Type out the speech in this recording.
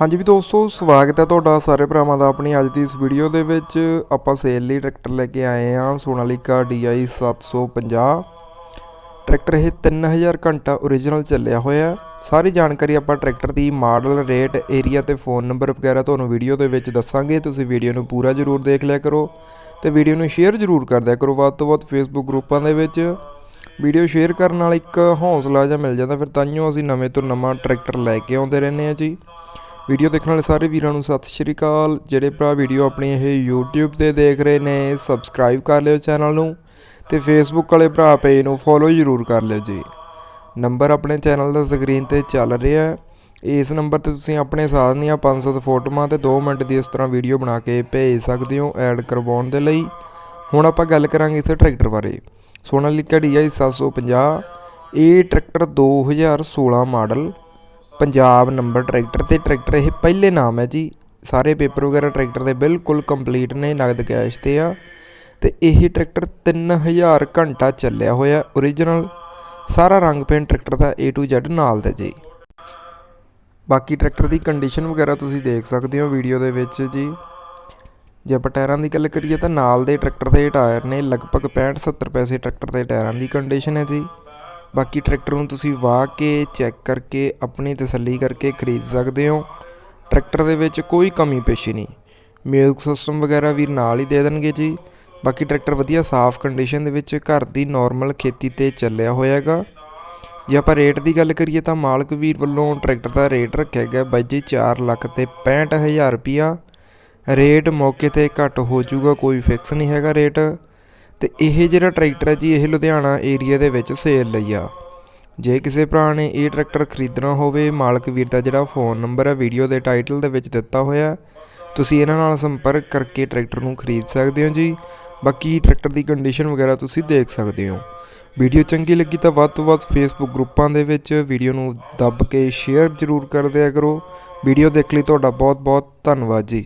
ਹਾਂਜੀ ਵੀ ਦੋਸਤੋ, ਸਵਾਗਤ ਹੈ ਤੁਹਾਡਾ ਸਾਰੇ ਭਰਾਵਾਂ ਦਾ ਆਪਣੀ ਅੱਜ ਦੀ ਇਸ ਵੀਡੀਓ ਦੇ ਵਿੱਚ। ਆਪਾਂ ਸੇਲ ਲਈ ਟਰੈਕਟਰ ਲੈ ਕੇ ਆਏ ਹਾਂ, ਸੋਨਾਲੀਕਾ DI 750 ਟਰੈਕਟਰ ਇਹ 3000 ਘੰਟਾ ਓਰੀਜਨਲ ਚੱਲਿਆ ਹੋਇਆ ਸਾਰੀ ਜਾਣਕਾਰੀ ਆਪਾਂ ਟਰੈਕਟਰ ਦੀ ਮਾਡਲ, ਰੇਟ ਏਰੀਆ ਤੇ ਫੋਨ ਨੰਬਰ ਵਗੈਰਾ ਤੁਹਾਨੂੰ ਵੀਡੀਓ ਦੇ ਵਿੱਚ ਦੱਸਾਂਗੇ। ਤੁਸੀਂ ਵੀਡੀਓ ਨੂੰ ਪੂਰਾ ਜ਼ਰੂਰ ਦੇਖ ਲਿਆ ਕਰੋ ਤੇ ਵੀਡੀਓ ਨੂੰ ਸ਼ੇਅਰ ਜ਼ਰੂਰ ਕਰ ਦਿਆ ਕਰੋ ਵੱਧ ਤੋਂ ਵੱਧ ਫੇਸਬੁੱਕ ਗਰੁੱਪਾਂ ਦੇ ਵਿੱਚ। ਵੀਡੀਓ ਸ਼ੇਅਰ ਕਰਨ ਨਾਲ ਇੱਕ ਹੌਸਲਾ ਜਿਹਾ ਮਿਲ ਜਾਂਦਾ, ਫਿਰ ਤਾਂਹੀਓ ਅਸੀਂ ਨਵੇਂ ਤੋਂ ਨਵਾਂ ਟਰੈਕਟਰ ਲੈ ਕੇ ਆਉਂਦੇ ਰਹਿੰਦੇ ਹਾਂ ਜੀ। ਵੀਡੀਓ ਦੇਖਣ ਵਾਲੇ ਸਾਰੇ ਵੀਰਾਂ ਨੂੰ ਸਤਿ ਸ਼੍ਰੀ ਅਕਾਲ। ਜਿਹੜੇ ਭਰਾ ਵੀਡੀਓ ਆਪਣੀ ਇਹ YouTube ਤੇ ਦੇਖ ਰਹੇ ਨੇ ਸਬਸਕ੍ਰਾਈਬ ਕਰ ਲਿਓ ਚੈਨਲ ਨੂੰ ਤੇ Facebook ਵਾਲੇ ਭਰਾ ਪੇਜ ਨੂੰ ਫੋਲੋ ਜ਼ਰੂਰ ਕਰ ਲਿਓ ਜੀ। ਨੰਬਰ ਆਪਣੇ ਚੈਨਲ ਦਾ ਸਕਰੀਨ ਤੇ ਚੱਲ ਰਿਹਾ ਹੈ। ਇਸ ਨੰਬਰ ਤੇ ਤੁਸੀਂ ਆਪਣੇ ਸਾਧਨ ਦੀਆਂ 500 ਫੋਟੋਆਂ ਤੇ 2 ਮਿੰਟ ਦੀ ਇਸ ਤਰ੍ਹਾਂ ਵੀਡੀਓ ਬਣਾ ਕੇ ਭੇਜ ਸਕਦੇ ਹੋ ਐਡ ਕਰਵਾਉਣ ਦੇ ਲਈ। ਹੁਣ ਆਪਾਂ ਗੱਲ ਕਰਾਂਗੇ ਇਸ ਟਰੈਕਟਰ ਬਾਰੇ। ਸੋਨਾਲੀਕਾ DI 750 ਇਹ tractor 2016 model Punjab number tractor ਤੇ ਟਰੈਕਟਰ ਇਹ ਪਹਿਲੇ ਨਾਮ ਹੈ ਜੀ। ਸਾਰੇ ਪੇਪਰ ਵਗੈਰਾ ਟਰੈਕਟਰ ਦੇ ਬਿਲਕੁਲ ਕੰਪਲੀਟ ਨੇ, ਨਗਦ ਕੈਸ਼ ਤੇ ਆ। ਤੇ ਇਹ ਟਰੈਕਟਰ 3000 ਘੰਟਾ ਚੱਲਿਆ ਹੋਇਆ ਓਰੀਜਨਲ ਸਾਰਾ ਰੰਗ ਪੇਂਟ ਟਰੈਕਟਰ ਦਾ A to Z ਨਾਲ ਦਾ ਜੀ। ਬਾਕੀ ਟਰੈਕਟਰ ਦੀ ਕੰਡੀਸ਼ਨ ਵਗੈਰਾ ਤੁਸੀਂ ਦੇਖ ਸਕਦੇ ਹੋ ਵੀਡੀਓ ਦੇ ਵਿੱਚ ਜੀ। ਜੇ ਆਪਾਂ ਟਾਇਰਾਂ ਦੀ ਗੱਲ ਕਰੀਏ ਤਾਂ ਨਾਲ ਦੇ ਟਰੈਕਟਰ ਦੇ ਟਾਇਰ ਨੇ ਲਗਭਗ 65 70 ਪੈਸੇ ਟਰੈਕਟਰ ਦੇ ਟਾਇਰਾਂ ਦੀ ਕੰਡੀਸ਼ਨ ਹੈ ਜੀ। ਬਾਕੀ ਟਰੈਕਟਰ ਨੂੰ ਤੁਸੀਂ ਵਾਹ ਕੇ ਚੈੱਕ ਕਰਕੇ, ਆਪਣੀ ਤਸੱਲੀ ਕਰਕੇ ਖਰੀਦ ਸਕਦੇ ਹੋ। ਟਰੈਕਟਰ ਦੇ ਵਿੱਚ ਕੋਈ ਕਮੀ ਪੇਸ਼ੀ ਨਹੀਂ। ਮਿਊਜ਼ਿਕ ਸਿਸਟਮ ਵਗੈਰਾ ਵੀ ਨਾਲ ਹੀ ਦੇ ਦੇਣਗੇ ਜੀ। ਬਾਕੀ ਟਰੈਕਟਰ ਵਧੀਆ ਸਾਫ਼ ਕੰਡੀਸ਼ਨ ਦੇ ਵਿੱਚ ਘਰ ਦੀ ਨਾਰਮਲ ਖੇਤੀ ਤੇ ਚੱਲਿਆ ਹੋਇਆ ਹੈਗਾ ਜੇ ਆਪਾਂ ਰੇਟ ਦੀ ਗੱਲ ਕਰੀਏ ਤਾਂ ਮਾਲਕ ਵੀਰ ਵੱਲੋਂ ਟਰੈਕਟਰ ਦਾ ਰੇਟ ਰੱਖਿਆ ਗਿਆ ਬਾਈ ਜੀ 4 ਲੱਖ ਤੇ 65000 ਰੁਪਿਆ ਰੇਟ ਮੌਕੇ ਤੇ ਘੱਟ ਹੋ ਜਾਊਗਾ, ਕੋਈ ਫਿਕਸ ਨਹੀਂ ਹੈਗਾ ਰੇਟ ਤੇ ਇਹ ਜਿਹੜਾ ਟਰੈਕਟਰ ਹੈ ਜੀ, ਇਹ ਲੁਧਿਆਣਾ ਏਰੀਆ ਦੇ ਵਿੱਚ ਸੇਲ ਲਈ ਆ। ਜੇ ਕਿਸੇ ਭਰਾ ਨੇ ਇਹ ਟਰੈਕਟਰ ਖਰੀਦਣਾ ਹੋਵੇ, ਮਾਲਕ ਵੀਰ ਦਾ ਜਿਹੜਾ ਫੋਨ ਨੰਬਰ ਹੈ, ਵੀਡੀਓ ਦੇ ਟਾਈਟਲ ਦੇ ਵਿੱਚ ਦਿੱਤਾ ਹੋਇਆ ਤੁਸੀਂ ਇਹਨਾਂ ਨਾਲ ਸੰਪਰਕ ਕਰਕੇ ਟਰੈਕਟਰ ਨੂੰ ਖਰੀਦ ਸਕਦੇ ਹੋ ਜੀ। ਬਾਕੀ ਟਰੈਕਟਰ ਦੀ ਕੰਡੀਸ਼ਨ ਵਗੈਰਾ ਤੁਸੀਂ ਦੇਖ ਸਕਦੇ ਹੋ। ਵੀਡੀਓ ਚੰਗੀ ਲੱਗੀ ਤਾਂ ਵੱਧ ਤੋਂ ਵੱਧ ਫੇਸਬੁੱਕ ਗਰੁੱਪਾਂ ਦੇ ਵਿੱਚ ਵੀਡੀਓ ਨੂੰ ਦੱਬ ਕੇ ਸ਼ੇਅਰ ਜ਼ਰੂਰ ਕਰ ਦਿਆ ਕਰੋ। ਵੀਡੀਓ ਦੇਖ ਲਈ ਤੁਹਾਡਾ ਬਹੁਤ ਬਹੁਤ ਧੰਨਵਾਦ ਜੀ।